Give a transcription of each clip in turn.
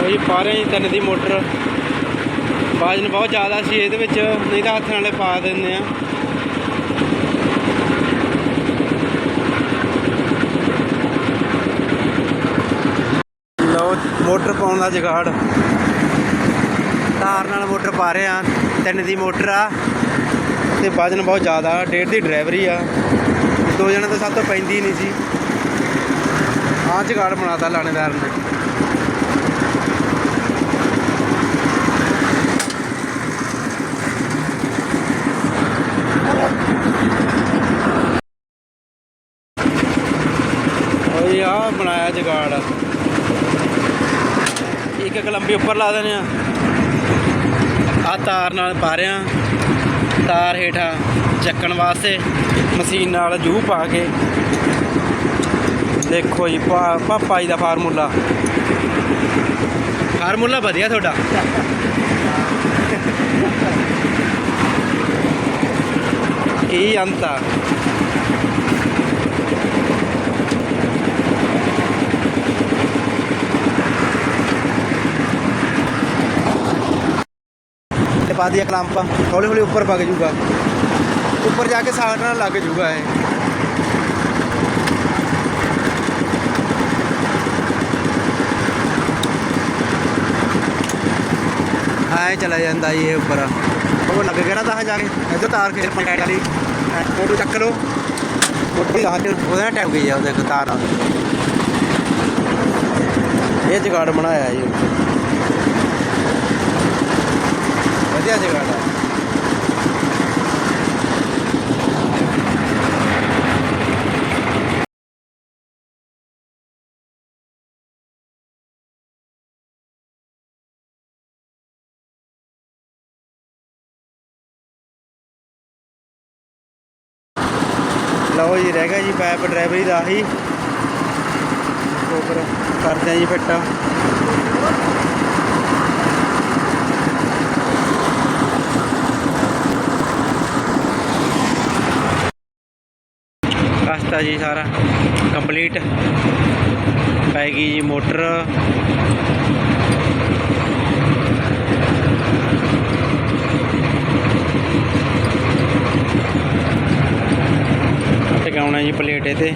ਲਓ ਜੀ, ਪਾ ਰਹੇ ਜੀ ਤਿੰਨ ਦੀ ਮੋਟਰ। ਬਾਜਨ ਬਹੁਤ ਜ਼ਿਆਦਾ ਸੀ ਇਹਦੇ ਵਿੱਚ, ਨਹੀਂ ਤਾਂ ਹੱਥ ਨਾਲੇ ਪਾ ਦਿੰਦੇ ਆ। ਲਓ, ਮੋਟਰ ਪਾਉਣ ਦਾ ਜਗਾੜ। ਤਾਰ ਨਾਲ ਮੋਟਰ ਪਾ ਰਹੇ ਆ, ਤਿੰਨ ਦੀ ਮੋਟਰ ਆ। ਤੇ ਵਜਨ ਬਹੁਤ ਜ਼ਿਆਦਾ, ਡੇਢ ਦੀ ਡਰਾਈਵਰੀ ਆ। ਦੋ ਜਣੇ ਤਾਂ ਸਭ ਤੋਂ ਪੈਂਦੀ ਨਹੀਂ ਸੀ। ਆਹ ਜਗਾੜ ਬਣਾਤਾ ਲਾਣੇਦਾਰ ਨੇ। ਆ ਬਣਾਇਆ ਜਗਾੜ। ਇੱਕ ਇੱਕ ਲੰਬੀ ਉੱਪਰ ਲਾ ਦੇਣੇ ਆ। ਆ ਤਾਰ ਨਾਲ ਪਾ ਰਿਆਂ ਤਾਰ ਹੇਠਾਂ ਚੱਕਣ ਵਾਸਤੇ ਮਸ਼ੀਨ ਨਾਲ ਜੂ ਪਾ ਕੇ। ਦੇਖੋ ਜੀ, ਪਾ- ਪਾਪਾ ਜੀ ਦਾ ਫਾਰਮੂਲਾ। ਫਾਰਮੂਲਾ ਵਧੀਆ ਤੁਹਾਡਾ। ਕੀ ਅੰਤ ਆ ਤੇ ਪਾ ਦਿਆ ਕਲੰਪ। ਹੌਲੀ ਹੌਲੀ ਉੱਪਰ ਵਗ ਜੂਗਾ। ਉੱਪਰ ਜਾ ਕੇ ਸਾੜ ਨਾਲ ਲੱਗ ਜੂਗਾ ਇਹ। ਆਏ ਚਲਾ ਜਾਂਦਾ ਜੀ ਇਹ ਉੱਪਰ। ਉਹ ਲੱਗ ਗਿਆ ਨਾ ਤਾਂ ਜਾ ਕੇ। ਇੱਧਰ ਤਾਰ ਕੇ ਪੰਕੈਟ ਵਾਲੀ। ਫੋਟੋ ਚੱਕ ਲਓ। ਫੋਟੋ ਲਾ ਕੇ ਉਹਦੇ ਨਾਲ ਟੈਪ ਗਈ ਆ ਉਹਦੇ ਤਾਰ ਨਾਲ। ਇਹ ਜਗਾੜ ਬਣਾਇਆ ਜੀ। ਵਧੀਆ ਜਗਾੜ ਆ ਲਓ ਜੀ, ਰਹਿ ਗਿਆ ਜੀ ਪੈਪ ਡਰਾਈਵਰੀ ਦਾ ਆਹੀ ਉੱਪਰ ਕਰਦੇ ਆ ਜੀ ਫਿੱਟਾ। ਰਸਤਾ ਜੀ ਸਾਰਾ ਕੰਪਲੀਟ। ਪੈ ਗਈ ਜੀ ਮੋਟਰ। ਟਿਕਾਉਣਾ ਜੀ ਪਲੇਟ ਤੇ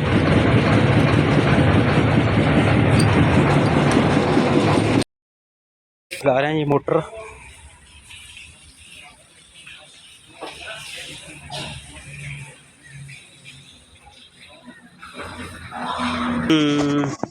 ਲਾ ਰਹੇ ਜੀ ਮੋਟਰ। ਹੂੰ